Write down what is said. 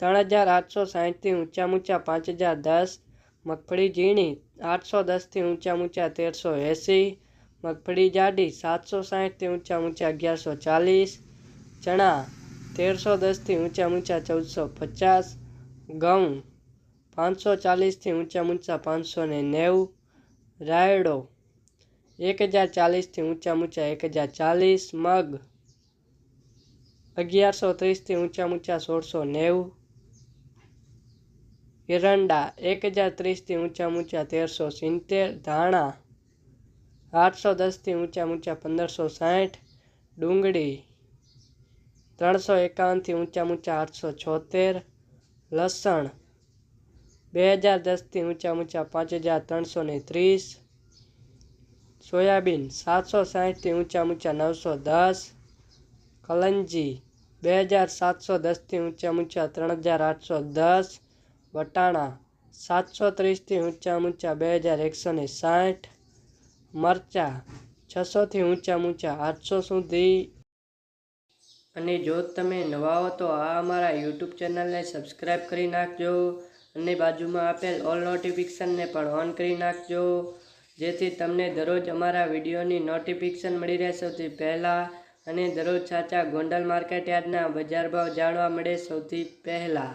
ત્રણ હજાર આઠસો સાહીઠથી ઊંચા ઊંચા પાંચ હજાર દસ, મગફળી ઝીણી આઠસો દસથી ઊંચા ઊંચા તેરસો એંસી, મગફળી જાડી સાતસો સાહીઠથી ઊંચા ઊંચા અગિયારસો ચાલીસ, ચણા તેરસો દસથી ઊંચા ઊંચા ચૌદસો પચાસ, ઘઉં પાંચસો ચાલીસથી ઊંચા ઊંચા પાંચસો ને નેવું, રાયડો એક હજાર ચાલીસથી ઊંચા ઊંચા એક હજાર ચાલીસ, મગ અગિયારસો ત્રીસથી ઊંચા ઊંચા સોળસો નેવું એરંડા એક હજાર ત્રીસથી ઊંચા ઊંચા તેરસો સિત્તેર ધાણા આઠસો દસથી ઊંચા ઊંચા પંદરસો સાઠ ડુંગળી ત્રણસો એકાવનથી ઊંચા ઊંચા આઠસો છોતેર લસણ બે હજાર દસથી ઊંચા ઊંચા પાંચ હજાર ત્રણસો ને ત્રીસ સોયાબીન સાતસો સાહીઠથી ઊંચા ઊંચા નવસો દસ કલંજી બે હજાર સાતસો દસથી ઊંચા ઊંચા ત્રણ હજાર આઠસો દસ વટાણા સાતસો ત્રીસથી ઊંચા ઊંચા બે હજાર એકસો ને સાઠ, મરચાં છસોથી ઊંચા ઊંચા આઠસો સુધી. અને જો તમે નવા હો તો આ અમારા યુટ્યુબ ચેનલને સબસ્ક્રાઈબ કરી નાખજો અને બાજુમાં આપેલ ઓલ નોટિફિકેશનને પણ ઓન કરી નાખજો. જેથી તમને દરરોજ અમારા વિડીયોની નોટિફિકેશન મળી રહે સૌથી પહેલાં અને દરરોજ સાચા ગોંડલ માર્કેટ યાર્ડના બજાર ભાવ જાણવા મળે સૌથી પહેલાં.